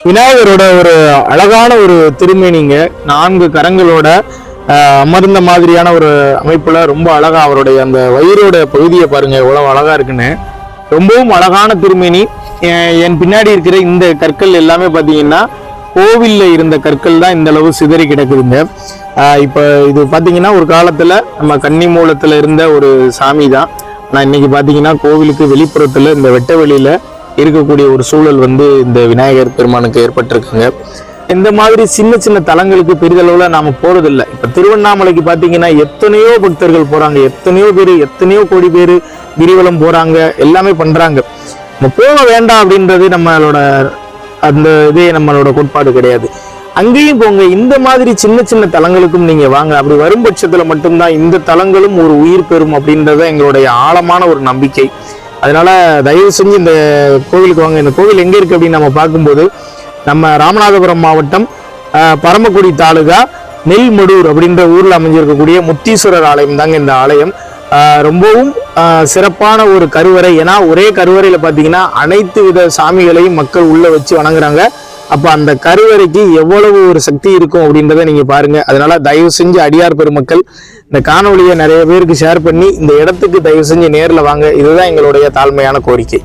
விநாயகரோட ஒரு அழகான ஒரு திருமேனிங்க நான்கு கரங்களோட அமர்ந்த மாதிரியான ஒரு அமைப்புல ரொம்ப அழகா அவருடைய அந்த வயிறோட பகுதியை பாருங்க எவ்வளவு அழகா இருக்குன்னு. ரொம்பவும் அழகான திருமேனி என் என் பின்னாடி இருக்கிற இந்த கற்கள் எல்லாமே பாத்தீங்கன்னா கோவில்ல இருந்த கற்கள் தான் இந்த அளவு சிதறி கிடக்குதுங்க. ஆஹ், இப்ப இது பாத்தீங்கன்னா ஒரு காலத்துல நம்ம கன்னி மூலத்துல இருந்த ஒரு சாமி தான் ஆனா இன்னைக்கு பாத்தீங்கன்னா கோவிலுக்கு வெளிப்புறத்துல இந்த வெட்ட வெளியில இருக்கக்கூடிய ஒரு சூழல் வந்து இந்த விநாயகர் பெருமானுக்கு ஏற்பட்டிருக்குங்க. இந்த மாதிரி சின்ன சின்ன தலங்களுக்கு பெரிதளவுல நாம போகிறதில்ல இப்ப திருவண்ணாமலைக்கு பாத்தீங்கன்னா எத்தனையோ பக்தர்கள் போறாங்க. எத்தனையோ பேர் எத்தனையோ கோடி பேர் கிரிவலம் போறாங்க. எல்லாமே பண்றாங்க. நம்ம போக வேண்டாம் அப்படின்றது நம்மளோட அந்த இதே நம்மளோட கோட்பாடு கிடையாது. அங்கேயும் போங்க. இந்த மாதிரி சின்ன சின்ன தலங்களுக்கும் நீங்க வாங்க. அப்படி வரும் பட்சத்துல மட்டும்தான் இந்த தலங்களும் ஒரு உயிர் பெறும் அப்படின்றத எங்களுடைய ஆழமான ஒரு நம்பிக்கை. அதனால் தயவு செஞ்சு இந்த கோவிலுக்கு வாங்க. இந்த கோவில் எங்கே இருக்குது அப்படின்னு நம்ம பார்க்கும்போது நம்ம ராமநாதபுரம் மாவட்டம் பரமக்குடி தாலுகா நெல்மடூர் அப்படின்ற ஊரில் அமைஞ்சிருக்கக்கூடிய முத்தீஸ்வரர் ஆலயம் தாங்க இந்த ஆலயம். ரொம்பவும் சிறப்பான ஒரு கருவறை. ஏன்னா ஒரே கருவறையில் பார்த்தீங்கன்னா அனைத்து வித சாமிகளையும் மக்கள் உள்ளே வச்சு வணங்குறாங்க. அப்போ அந்த கருவறைக்கு எவ்வளவு ஒரு சக்தி இருக்கும் அப்படின்றத நீங்கள் பாருங்கள் அதனால் தயவு செஞ்சு அடியார் பெருமக்கள் இந்த காணொளியை நிறைய பேருக்கு ஷேர் பண்ணி இந்த இடத்துக்கு தயவு செஞ்சு நேரில் வாங்க. இதுதான் எங்களுடைய தாழ்மையான கோரிக்கை.